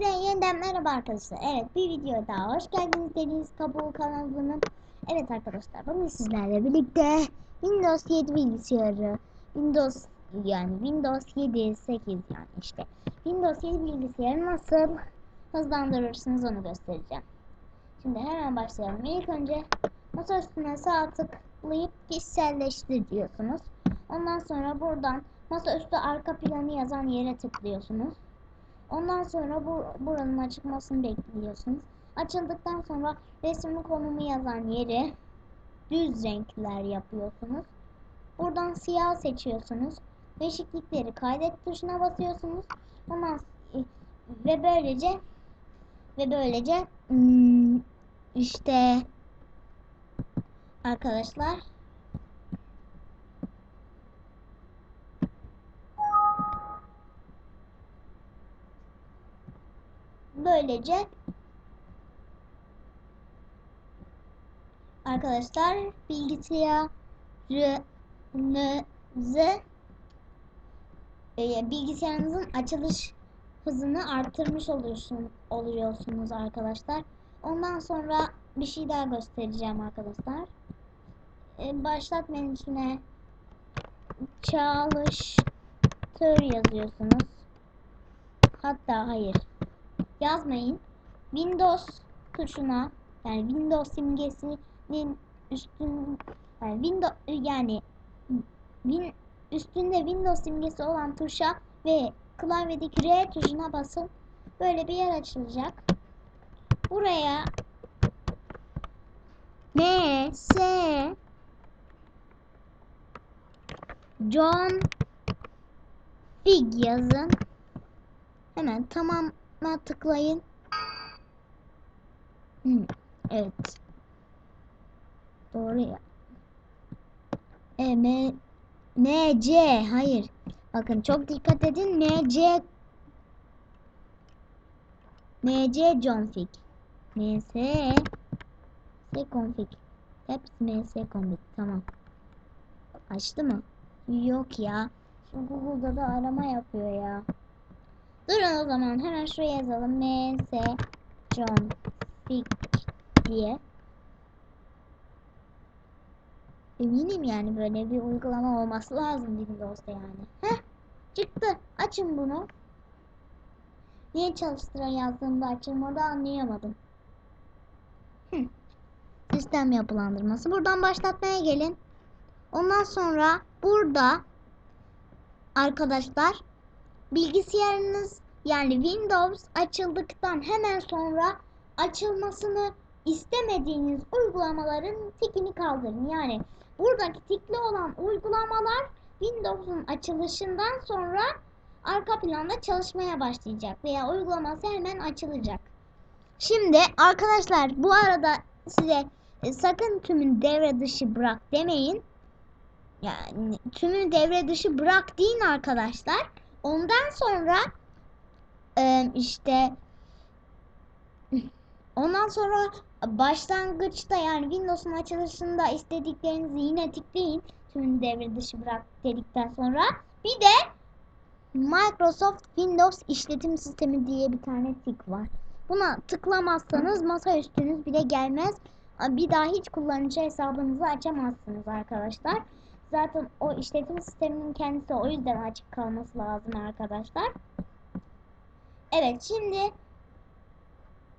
Hepinize yeniden merhaba arkadaşlar. Evet bir video daha hoş geldiniz Deniz Kabuğu kanalının. Evet arkadaşlar bugün sizlerle birlikte Windows 7 bilgisayarı Windows yani Windows 7 8 yani işte Windows 7 bilgisayarı nasıl hızlandırırsınız onu göstereceğim. Şimdi hemen başlayalım. İlk önce masa üstüne sağ tıklayıp kişiselleştir diyorsunuz. Ondan sonra buradan masaüstü arka planı yazan yere tıklıyorsunuz. Ondan sonra bu, buranın açılmasını bekliyorsunuz. Açıldıktan sonra resmin konumu yazan yeri düz renkler yapıyorsunuz. Buradan siyah seçiyorsunuz. Değişiklikleri kaydet tuşuna basıyorsunuz. Ondan ve böylece ve böylece hmm, işte arkadaşlar böylece arkadaşlar bilgisayarınızı e, bilgisayarınızın açılış hızını artırmış oluyorsun, oluyorsunuz arkadaşlar. Ondan sonra bir şey daha göstereceğim arkadaşlar. E, başlat menüsüne çalıştır yazıyorsunuz. Hatta hayır yazmayın. Windows tuşuna yani Windows simgesinin üstün yani Windows yani win, üstünde Windows simgesi olan tuşa ve klavyedeki R tuşuna basın. Böyle bir yer açılacak. Buraya M S John Fig yazın. Hemen tamama tıklayın. Hmm, evet. Doğru ya. E, M, M, C. Hayır. Bakın çok dikkat edin. M, C. M, C config. M, S. S config. Hepsi M, S config. Tamam. Açtı mı? Yok ya. Şu Google'da da arama yapıyor ya. Durun o zaman hemen şuraya yazalım. MS John Fick diye. Eminim yani böyle bir uygulama olması lazım Windows'ta yani. Heh çıktı. Açın bunu. Niye çalıştıra yazdığımda açılmadı anlayamadım. Sistem yapılandırması. Buradan başlatmaya gelin. Ondan sonra burada arkadaşlar bilgisayarınız yani Windows açıldıktan hemen sonra açılmasını istemediğiniz uygulamaların tikini kaldırın. Yani buradaki tikli olan uygulamalar Windows'un açılışından sonra arka planda çalışmaya başlayacak veya uygulaması hemen açılacak. Şimdi arkadaşlar bu arada size e, sakın tümün devre dışı bırak demeyin. Yani tümünü devre dışı bırak deyin arkadaşlar. Ondan sonra e, işte ondan sonra başlangıçta yani Windows'un açılışında istediklerinizi yine tıklayın. Tümünü devre dışı bırak dedikten sonra bir de Microsoft Windows işletim sistemi diye bir tane tik var. Buna tıklamazsanız masa üstünüz bile gelmez. Bir daha hiç kullanıcı hesabınızı açamazsınız arkadaşlar. Zaten o işletim sisteminin kendisi o yüzden açık kalması lazım arkadaşlar. Evet şimdi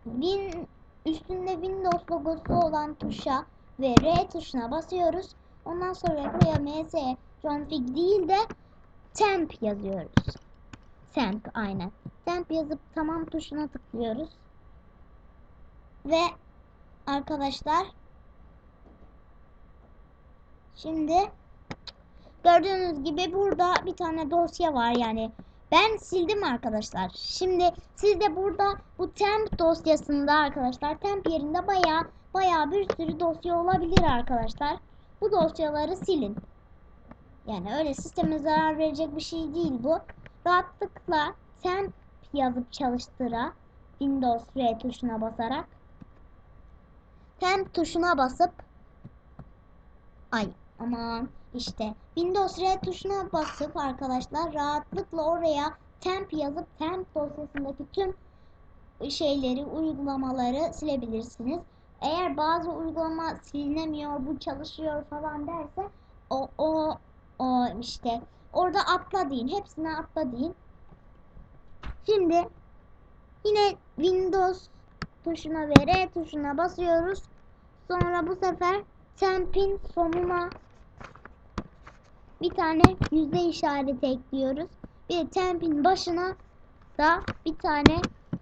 win, üstünde Windows logosu olan tuşa ve R tuşuna basıyoruz. Ondan sonra buraya ms config değil de temp yazıyoruz. Temp aynen. Temp yazıp tamam tuşuna tıklıyoruz. Ve arkadaşlar şimdi Gördüğünüz gibi burada bir tane dosya var yani. Ben sildim arkadaşlar. Şimdi siz de burada bu temp dosyasında arkadaşlar temp yerinde baya baya bir sürü dosya olabilir arkadaşlar. Bu dosyaları silin. Yani öyle sisteme zarar verecek bir şey değil bu. Rahatlıkla temp yazıp çalıştıra Windows R tuşuna basarak temp tuşuna basıp ay aman işte Windows R tuşuna basıp arkadaşlar rahatlıkla oraya temp yazıp temp dosyasındaki tüm şeyleri, uygulamaları silebilirsiniz. Eğer bazı uygulama silinemiyor, bu çalışıyor falan derse o o o işte orada atla deyin. Hepsine atla deyin. Şimdi yine Windows tuşuna ve R tuşuna basıyoruz. Sonra bu sefer temp'in sonuna bir tane yüzde işareti ekliyoruz. Bir de temp'in başına da bir tane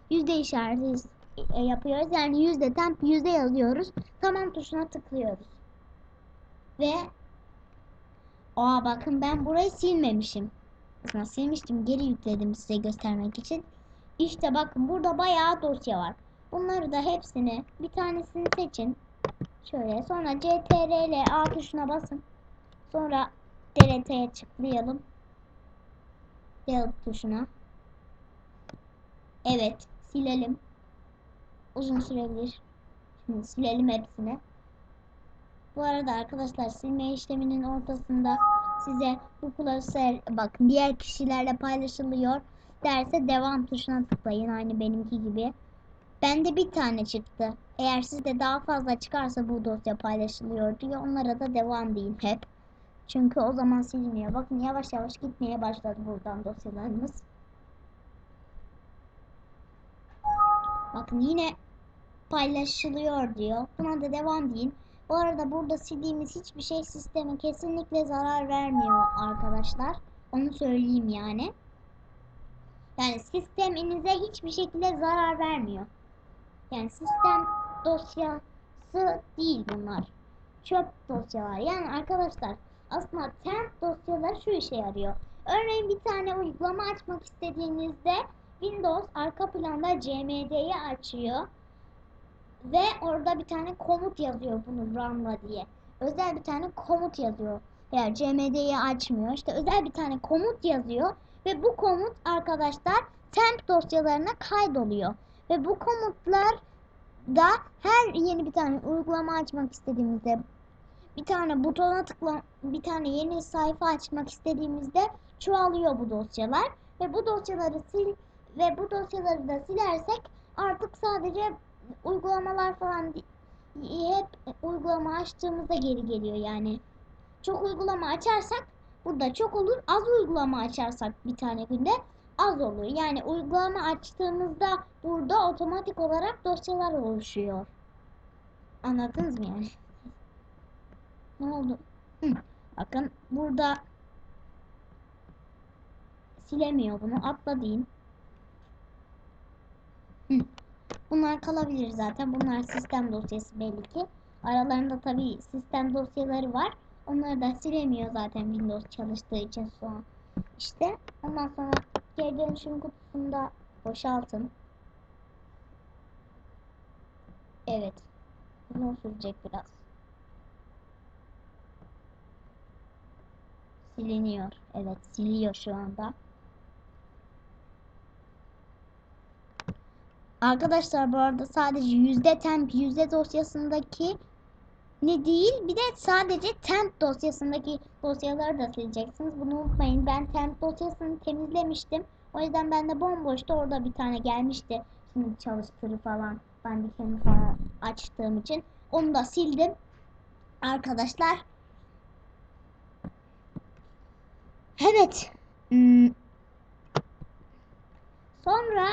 yüzde işareti e, yapıyoruz. Yani yüzde temp yüzde yazıyoruz. Tamam tuşuna tıklıyoruz. Ve Aa bakın ben burayı silmemişim. Aslında silmiştim. Geri yükledim size göstermek için. İşte bakın burada bayağı dosya var. Bunları da hepsini bir tanesini seçin. Şöyle sonra CTRL A tuşuna basın. Sonra DLT'ye tıklayalım. Delete tuşuna. Evet silelim. Uzun sürebilir. Şimdi silelim hepsini. Bu arada arkadaşlar silme işleminin ortasında size bu klasör bakın diğer kişilerle paylaşılıyor derse devam tuşuna tıklayın aynı benimki gibi. Bende bir tane çıktı. Eğer sizde daha fazla çıkarsa bu dosya paylaşılıyor diyor. Onlara da devam deyin hep. Çünkü o zaman silmiyor. Bakın yavaş yavaş gitmeye başladı buradan dosyalarımız. Bakın yine paylaşılıyor diyor. Buna da devam deyin. Bu arada burada sildiğimiz hiçbir şey sisteme kesinlikle zarar vermiyor arkadaşlar. Onu söyleyeyim yani. Yani sisteminize hiçbir şekilde zarar vermiyor. Yani sistem dosyası değil bunlar. Çöp dosyalar. Yani arkadaşlar aslında temp dosyaları şu işe yarıyor. Örneğin bir tane uygulama açmak istediğinizde Windows arka planda CMD'yi açıyor. Ve orada bir tane komut yazıyor bunu runla diye. Özel bir tane komut yazıyor. Yani CMD'yi açmıyor. İşte özel bir tane komut yazıyor. Ve bu komut arkadaşlar temp dosyalarına kaydoluyor. Ve bu komutlar da her yeni bir tane uygulama açmak istediğimizde bir tane butona tıkla bir tane yeni sayfa açmak istediğimizde çoğalıyor bu dosyalar ve bu dosyaları sil ve bu dosyaları da silersek artık sadece uygulamalar falan hep uygulama açtığımızda geri geliyor yani. Çok uygulama açarsak burada çok olur. Az uygulama açarsak bir tane günde az olur. Yani uygulama açtığımızda burada otomatik olarak dosyalar oluşuyor. Anladınız mı yani? Ne oldu? Hı. Bakın burada silemiyor bunu. Atla deyin. Hı. Bunlar kalabilir zaten. Bunlar sistem dosyası belli ki. Aralarında tabi sistem dosyaları var. Onları da silemiyor zaten Windows çalıştığı için son. İşte ondan sonra geri dönüşüm kutusunda boşaltın. Evet. Uzun sürecek biraz. Siliniyor. Evet siliyor şu anda. Arkadaşlar bu arada sadece yüzde temp yüzde dosyasındaki ne değil bir de sadece temp dosyasındaki dosyaları da sileceksiniz. Bunu unutmayın. Ben temp dosyasını temizlemiştim. O yüzden ben de bomboştu. Orada bir tane gelmişti. Şimdi çalıştırı falan. Ben de kendi falan açtığım için. Onu da sildim. Arkadaşlar. Evet. Hmm. Sonra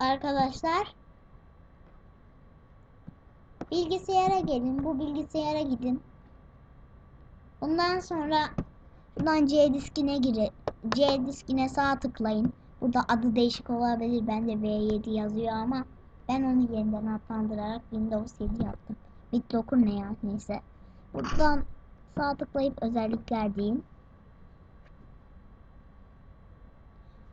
arkadaşlar bilgisayara gelin. Bu bilgisayara gidin. Ondan sonra buradan C diskine girin. C diskine sağ tıklayın. Burada adı değişik olabilir. Bende V7 yazıyor ama ben onu yeniden adlandırarak Windows 7 yaptım. BitLocker ne ya? Neyse. Buradan sağ tıklayıp özellikler deyin.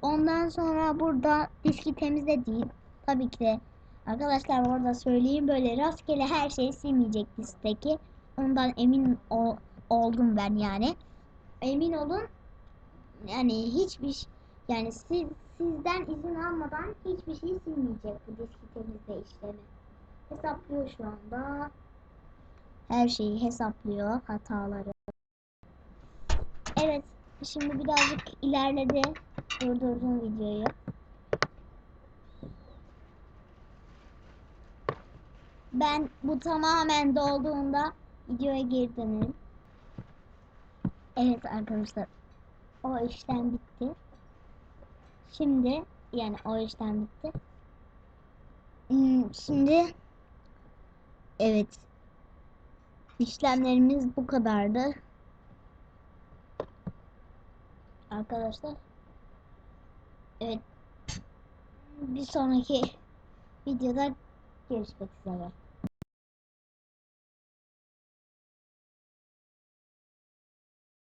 Ondan sonra burada diski temizle değil. Tabii ki de arkadaşlar orada söyleyeyim böyle rastgele her şeyi silmeyecek diskteki. Ondan emin ol, oldum ben yani. Emin olun yani hiçbir yani siz sizden izin almadan hiçbir şey silmeyecek bu diski temizle işlemi. Hesaplıyor şu anda. Her şeyi hesaplıyor hataları. Evet şimdi birazcık ilerledi. Durdurdum videoyu. Ben bu tamamen dolduğunda videoya geri dönerim. Evet arkadaşlar. O işlem bitti. Şimdi yani o işlem bitti. Hmm, Şimdi evet işlemlerimiz bu kadardı. Arkadaşlar evet bir sonraki videoda görüşmek üzere.